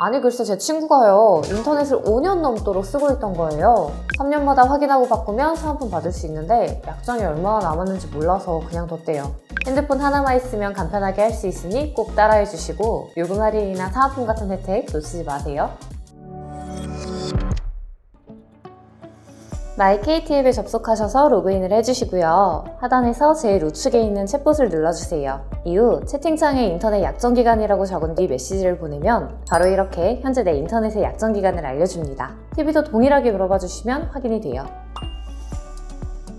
아니 글쎄 제 친구가요 인터넷을 5년 넘도록 쓰고 있던 거예요. 3년마다 확인하고 바꾸면 사은품 받을 수 있는데 약정이 얼마나 남았는지 몰라서 그냥 뒀대요. 핸드폰 하나만 있으면 간편하게 할 수 있으니 꼭 따라해 주시고 요금 할인이나 사은품 같은 혜택 놓치지 마세요 마이 KT 앱에 접속하셔서 로그인을 해주시고요. 하단에서 제일 우측에 있는 챗봇을 눌러주세요. 이후 채팅창에 인터넷 약정 기간이라고 적은 뒤 메시지를 보내면 바로 이렇게 현재 내 인터넷의 약정 기간을 알려줍니다. TV도 동일하게 물어봐 주시면 확인이 돼요.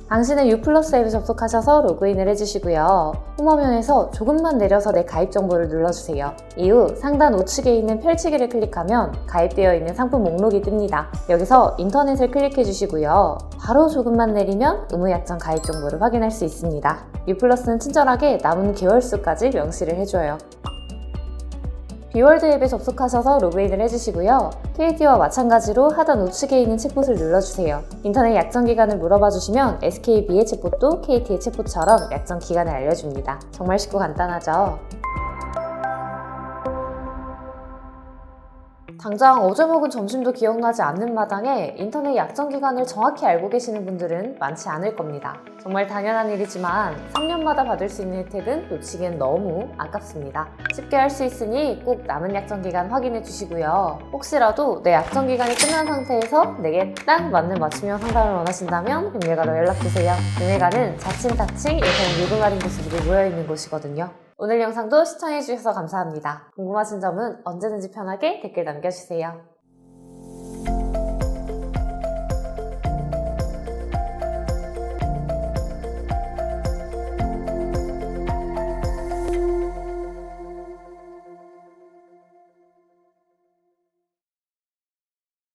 당신의 유플러스 앱에 접속하셔서 로그인을 해주시고요. 홈화면에서 조금만 내려서 내 가입 정보를 눌러주세요. 이후 상단 우측에 있는 펼치기를 클릭하면 가입되어 있는 상품 목록이 뜹니다. 여기서 인터넷을 클릭해 주시고요. 바로 조금만 내리면 의무약정 가입 정보를 확인할 수 있습니다. 유플러스는 친절하게 남은 개월 수까지 명시를 해줘요. 비월드 앱에 접속하셔서 로그인을 해주시고요. KT와 마찬가지로 하단 우측에 있는 챗봇을 눌러주세요. 인터넷 약정 기간을 물어봐 주시면 SKB의 챗봇도 KT의 챗봇처럼 약정 기간을 알려줍니다. 정말 쉽고 간단하죠? 당장 어제 먹은 점심도 기억나지 않는 마당에 인터넷 약정 기간을 정확히 알고 계시는 분들은 많지 않을 겁니다. 정말 당연한 일이지만 3년마다 받을 수 있는 혜택은 놓치기엔 너무 아깝습니다. 쉽게 할 수 있으니 꼭 남은 약정 기간 확인해 주시고요. 혹시라도 내 약정 기간이 끝난 상태에서 내게 딱 맞는 맞춤형 상담을 원하신다면 금메가로 연락 주세요. 금메가는 자칭 타칭 인터넷 요금 할인 기술이 모여 있는 곳이거든요. 오늘 영상도 시청해주셔서 감사합니다. 궁금하신 점은 언제든지 편하게 댓글 남겨주세요.